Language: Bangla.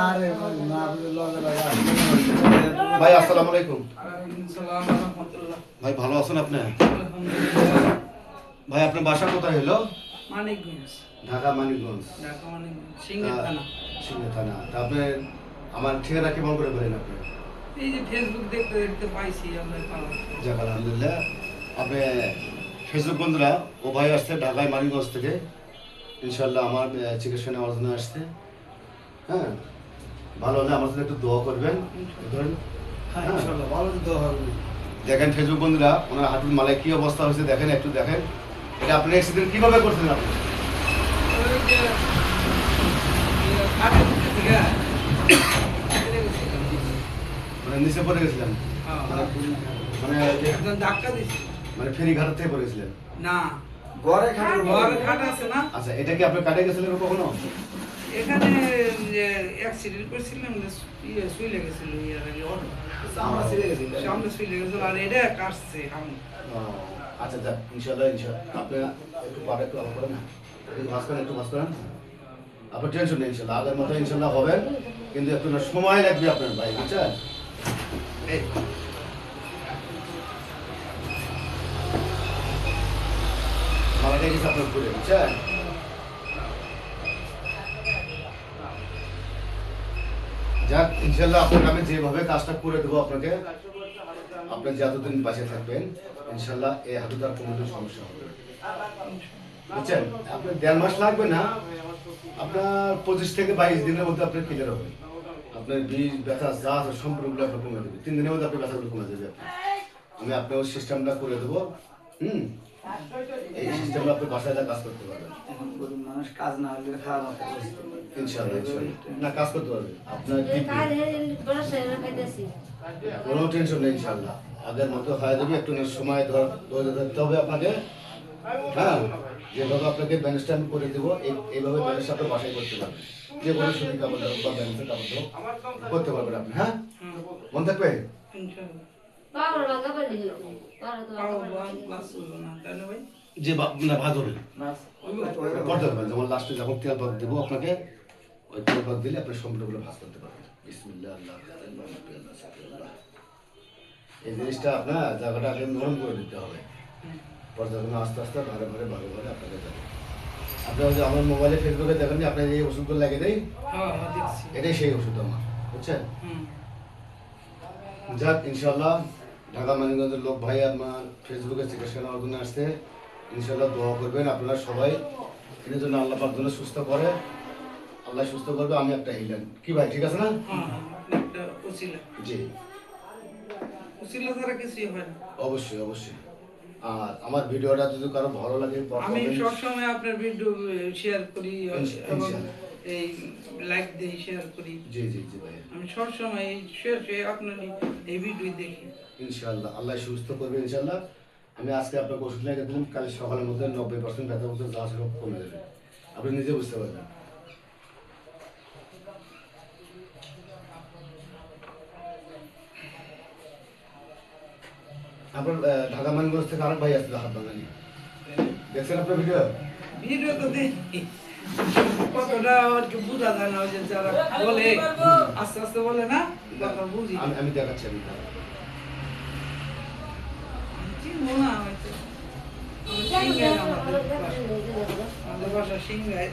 আরে না লগে লগে। ভাই আসসালামু আলাইকুম। ভাই ভালো আছেন আপনি? ভাই আপনার বাসা কোথায় হলো? মানিকগঞ্জ। ঢাকা মানিকগঞ্জ। ঢাকা মানিকগঞ্জ থানা। সিংহে থানা। তা আপনি আমার ঠিকানা কেমন করে বলেন আপনি? এই যে ফেসবুক দেখতে দেখতে পাইছি আমরা যাক আলহামদুলিল্লাহ। আপনি ফেসবুক বন্ধুরা ও ভাই আসছে ঢাকায় মানিকগঞ্জ থেকে। ইনশাল্লাহ আমার চিকিৎসা নেওয়ার জন্য আসছে। হ্যাঁ? ভালো হলে আমার জন্য একটু দোয়া করবেন। ধরেন হ্যাঁ হবে দেখেন ফেসবুক বন্ধুরা ওনার হাঁটুর মালায় কি অবস্থা হয়েছে দেখেন একটু দেখেন। এটা আপনি অ্যাক্সিডেন্ট কীভাবে করছেন আপনি? ওই যে ইয়ে, কাঠের উপরে থেকে ফেলে গেছিলাম। মানে নিচে পড়ে গেছিলেন? হ্যাঁ, মানে ধাক্কা দিছি। মানে ফেরি ঘাট থেকে পড়ে গেছিলেন? না। ঘরে খাটে ঘর খাট আছে না। আচ্ছা এটা কি আপনি কাটে গেছিলেন কখনো? এখানে যে অ্যাক্সিডেন্ট করেছিলাম ইয়ে শুইলে গেছিল ইয়ার আগে অটো। ছিঁড়ে গেছি সামনে শুইলে গেছিল আর এটা কাটছে আমি আচ্ছা যাক ইনশাল্লাহ ইনশাল্লাহ আপনি একটু পাটা একটু করেন একটু ভাস করেন একটু ভাস করেন। আপনার টেনশন নেই ইনশাল্লাহ আগের মতো ইনশাল্লাহ হবেন কিন্তু একটু সময় লাগবে আপনার ভাই বুঝছেন? এই। মালাটা গেছে আপনার ঘুরে বুঝছেন? যাক ইনশাল্লাহ আপনাকে আমি যেভাবে কাজটা করে দেবো আপনাকে, আপনি যতদিন বাঁচে থাকবেন ইনশাল্লাহ এই হাঁটুটার কোনো দিন সমস্যা হবে। বুঝছেন আপনার দেড় মাস লাগবে না, আপনার পঁচিশ থেকে বাইশ দিনের মধ্যে আপনার ক্লিয়ার হবে আপনার বীজ, ব্যথা, যা আছে সম্পূর্ণগুলো আপনার কমে দেবে তিন দিনের মধ্যে আপনার ব্যথাগুলো কমে যাবে আপনার। আমি আপনার সিস্টেমটা করে দেবো, হুম এই সিস্টেমটা আপনি বাসায় যা কাজ করতে পারবেন। এখন গরিব মানুষ কাজ না হলে খাওয়া মতো না কাজ করতে পারবে আপনার কোনো টেনশন নেই আগের মতো হয়ে যাবে একটু সময় ধর ধরে ধরতে হবে আপনাকে। হ্যাঁ? যেভাবে আপনাকে ব্যালেন্সটা আমি করে দেবো এই- এইভাবে ব্যালেন্স আপনি বাসায় করতে পারবেন। যে কোনো সুযোগ কাপড় বা ব্যালেন্সের কাপড় করতে পারবেন আপনি হ্যাঁ? মন থাকবে? ইনশাআল্লাহ। যে না ভাত হবে। না করতে পারবেন যেমন লাস্টে যখন তেল পাক দেবো আপনাকে ওই তেল পাক দিলে আপনি সম্পূর্ণগুলো ভাজ করতে পারবেন। আল্লাহ। এই জিনিসটা আপনার জায়গাটা আগে নরম করে দিতে হবে। পর্যায়ক্রমে আস্তে আস্তে ভালো ভালো ভালো ভালো আপনাকে যাবে আপনার যে আমার মোবাইলে ফেসবুকে দেখেন যে আপনার এই ওষুধগুলো লাগে দেয় হ্যাঁ হ্যাঁ দেখছি। এটাই সেই ওষুধ আমার বুঝছেন? যাক ইনশাল্লাহ ঢাকা মানিকগঞ্জের লোক ভাই আমার ফেসবুকে চিকিৎসা নেওয়ার জন্য আসছে। ইনশাল্লাহ দোয়া করবেন আপনারা সবাই। এর জন্য আল্লাহ পাক জন্য সুস্থ করে। আল্লাহ সুস্থ করবে আমি একটা হিলেন কি ভাই ঠিক আছে না? হ্যাঁ জি। হয় না। অবশ্যই অবশ্যই। আর আমার ভিডিওটা যদি কারও ভালো লাগে আমি সবসময় আপনার ভিডিও শেয়ার করি। এই লাইক দিই শেয়ার করি। জি জি জি ভাই আমি সবসময় এই শেষে আপনার এই- ভিডিও দেখি। ইনশাআল্লাহ আল্লাহ সুস্থ করবে ইনশাআল্লাহ। আমি আজকে আপনাকে ওষুধ লেগে দিলাম কাল সকালের মধ্যে নব্বই পার্সেন্ট ব্যথা মধ্যে যা সব কমে যাবে। আপনি নিজে বুঝতে পারবেন। আপনার ঢাকা মানগঞ্জ থেকে আরেক ভাই আসছিল হাত বাঙালি দেখছেন আপনার ভিডিও ভিডিও তো দেখি। কতটা আর কি বোঝা যায় না যে যারা বলে আস্তে আস্তে বলে না কথা বুঝি। আমি আমি দেখাচ্ছি আমি চিনবো না আমাদের বাসা। আমাদের বাসা সিংহাই